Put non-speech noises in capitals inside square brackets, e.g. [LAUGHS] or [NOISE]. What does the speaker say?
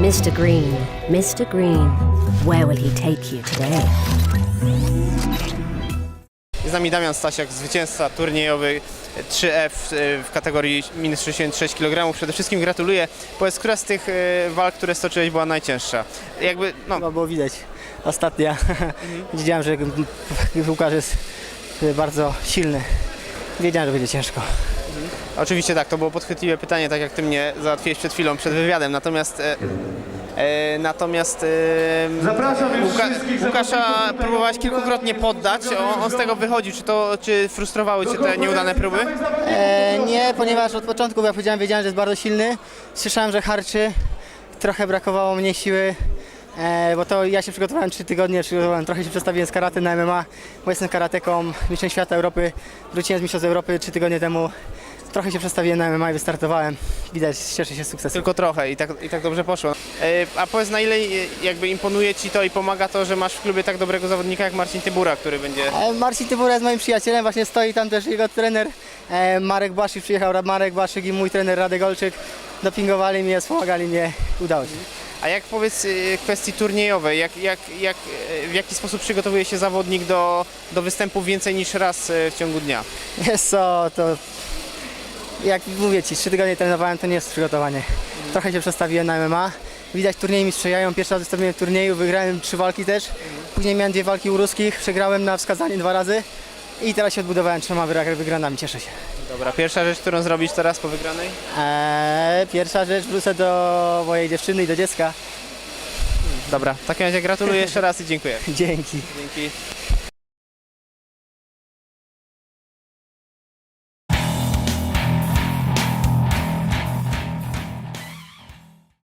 Mr. Green, Mr. Green, where will he take you today? Jest z nami Damian Stasiak, zwycięzca turniejowy 3F w kategorii minus 66 kg. Przede wszystkim gratuluję. Powiedz, która z tych e, walk, które stoczyłeś była najcięższa? Jakby, no, Chyba było widać. Ostatnia. Wiedziałem, że Łukasz jest bardzo silny. Wiedziałem, że będzie ciężko. oczywiście tak, to było podchwytliwe pytanie, tak jak ty mnie załatwiłeś przed chwilą, przed wywiadem. Natomiast e, e, natomiast e, Zapraszam już Łuka, Łukasza próbowałeś kilkukrotnie poddać. On, on z tego wychodził. Czy to czy frustrowały cię te nieudane próby? E, nie, ponieważ od początku, jak powiedziałem, wiedziałem, że jest bardzo silny. Słyszałem, że harczy. Trochę brakowało mnie siły. E, bo to ja się przygotowałem 3 tygodnie, przygotowałem, trochę się przestawiłem z karate na MMA, bo jestem karateką, mistrzem świata Europy, wróciłem z mistrzostw Europy 3 tygodnie temu, trochę się przestawiłem na MMA i wystartowałem, widać, cieszę się z sukcesu. Tylko trochę i tak, i tak dobrze poszło. E, A powiedz na ile e, jakby imponuje Ci to i pomaga to, że masz w klubie tak dobrego zawodnika jak Marcin Tybura, który będzie... E, Marcin Tybura jest moim przyjacielem, właśnie stoi tam też jego trener e, Marek Błaszczyk, przyjechał Marek Błaszczyk i mój trener Radek Olczyk, dopingowali mnie, wspomagali mnie, udało się. A jak powiedz e, kwestii turniejowej, jak, jak, jak, e, w jaki sposób przygotowuje się zawodnik do, do występów więcej niż raz e, w ciągu dnia? Jest co, to jak mówię Ci, trzy tygodnie trenowałem, to nie jest przygotowanie. Trochę się przestawiłem na MMA. Widać turnieje mi sprzyjają. Pierwszy raz wystąpiłem w turnieju, wygrałem trzy walki też. Później miałem dwie walki u ruskich, przegrałem na wskazanie dwa razy. I teraz się odbudowałem trzema wygra- wygranami, cieszę się. Dobra, pierwsza rzecz, którą zrobisz teraz po wygranej? Eee, pierwsza rzecz, wrócę do mojej dziewczyny i do dziecka. Dobra, w takim razie gratuluję jeszcze raz i dziękuję. [LAUGHS] Dzięki. Dzięki.